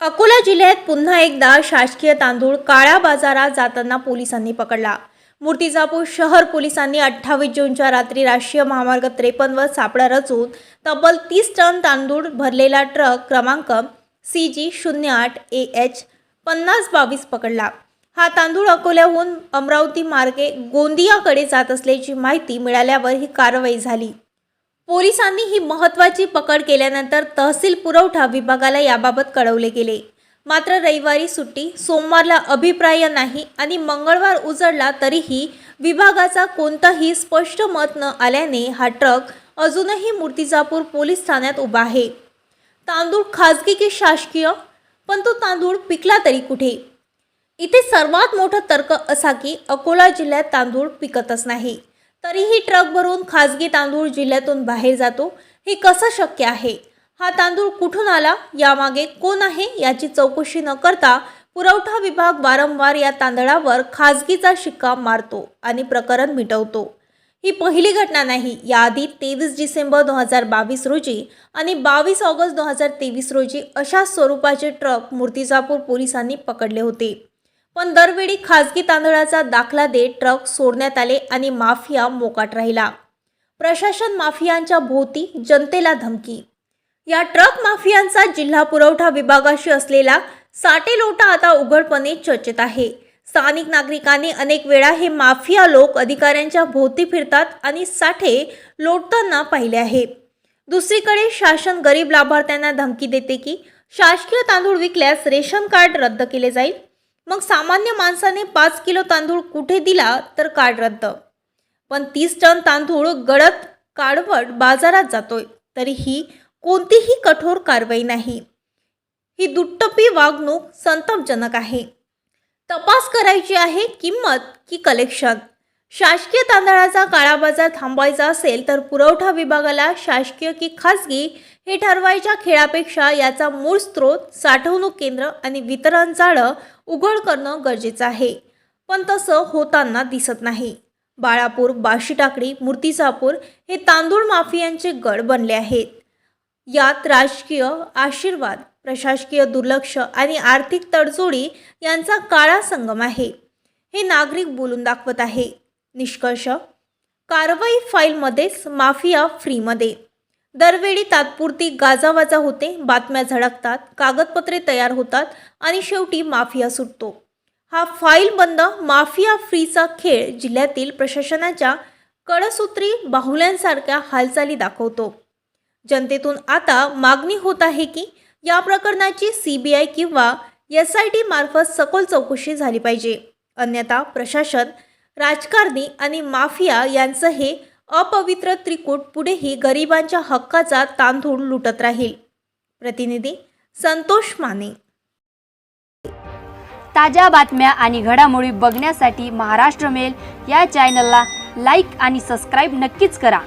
अकोला जिल्ह्यात पुन्हा एकदा शासकीय तांदूळ काळ्या बाजारात जाताना पोलिसांनी पकडला. मूर्तिजापूर शहर पोलिसांनी अठ्ठावीस जूनच्या रात्री राष्ट्रीय महामार्ग त्रेपन्नवर सापळा रचून तब्बल तीस टन तांदूळ भरलेला ट्रक क्रमांक सी जी शून्य आठ ए एच पन्नास बावीस पकडला. हा तांदूळ अकोल्याहून अमरावती मार्गे गोंदियाकडे जात असल्याची माहिती मिळाल्यावर ही कारवाई झाली. पोलिसांनी ही महत्त्वाची पकड केल्यानंतर तहसील पुरवठा विभागाला याबाबत कळवले गेले. मात्र रविवारी सुट्टी सोमवारला अभिप्राय नाही आणि मंगळवार उजळला तरीही विभागाचा कोणताही स्पष्ट मत न आल्याने हा ट्रक अजूनही मूर्तिजापूर पोलीस ठाण्यात उभा आहे. तांदूळ खाजगी की शासकीय? पण तो तांदूळ पिकला तरी कुठे? इथे सर्वात मोठा तर्क असा की अकोला जिल्ह्यात तांदूळ पिकतच नाही. तरीही ट्रक भरून खाजगी तांदूळ जिल्ह्यातून बाहेर जातो. हे कसं शक्य आहे? हा तांदूळ कुठून आला? यामागे कोण आहे? याची चौकशी न करता पुरवठा विभाग वारंवार या तांदळावर खाजगीचा शिक्का मारतो आणि प्रकरण मिटवतो. ही पहिली घटना नाही. याआधी तेवीस डिसेंबर दोन हजार बावीस रोजी आणि बावीस ऑगस्ट दोन हजार तेवीस रोजी अशा स्वरूपाचे ट्रक मूर्तिजापूर पोलिसांनी पकडले होते. पण दरवेळी खाजगी तांदळाचा दाखला देत ट्रक सोडण्यात आले आणि माफिया मोकाट राहिला. प्रशासन माफियांच्या भोवती जनतेला धमकी. या ट्रक माफियांचा जिल्हा पुरवठा विभागाशी असलेला साठे लोटा आता उघडपणे चर्चेत आहे. स्थानिक नागरिकांनी अनेक वेळा हे माफिया लोक अधिकाऱ्यांच्या भोवती फिरतात आणि साठे लोटताना पाहिले आहे. दुसरीकडे शासन गरीब लाभार्थ्यांना धमकी देते की शासकीय तांदूळ विकल्यास रेशन कार्ड रद्द केले जाईल. मग सामान्य माणसाने पाच किलो तांदूळ कुठे दिला तर कार्ड रद्द पण तीस टन तांदूळ गडद काढवट बाजारात जातोय तरीही कोणतीही कठोर कारवाई नाही. ही दुट्टपी वागणूक संतापजनक आहे. तपास करायची आहे किंमत की कलेक्शन? शासकीय तांदळाचा काळा बाजार थांबवायचा असेल तर पुरवठा विभागाला शासकीय की खाजगी हे ठरवायच्या खेळापेक्षा याचा मूळ स्रोत साठवणूक केंद्र आणि वितरण जाळं उघड करणं गरजेचं आहे. पण तसं होताना दिसत नाही. बाळापूर बाशीटाकडी मूर्तिजापूर हे तांदूळ माफियांचे गड बनले आहेत. यात राजकीय आशीर्वाद प्रशासकीय दुर्लक्ष आणि आर्थिक तडजोडी यांचा काळा संगम आहे. हे नागरिक बोलून दाखवत आहे. निष्कर्ष. कारवाई फाईलमध्येच माफिया फ्रीमध्ये. दरवेळी तात्पुरती गाजावाजा होते बातम्या झळकतात कागदपत्रे तयार होतात आणि शेवटी माफिया सुटतो. हा फाईल बंद माफिया फ्रीचा खेळ जिल्ह्यातील प्रशासनाच्या कडसूत्री बाहुल्यांसारख्या हालचाली दाखवतो. जनतेतून आता मागणी होत आहे की या प्रकरणाची सी बी आय किंवा एस आय टी मार्फत सखोल चौकशी झाली पाहिजे. अन्यथा प्रशासन राजकारणी आणि माफिया यांचं हे अपवित्र त्रिकूट पुढेही गरिबांच्या हक्काचा तांदूळ लुटत राहील. प्रतिनिधी संतोष माने. ताज्या बातम्या आणि घडामोडी बघण्यासाठी महाराष्ट्र मेल या चॅनलला लाईक आणि सबस्क्राईब नक्कीच करा.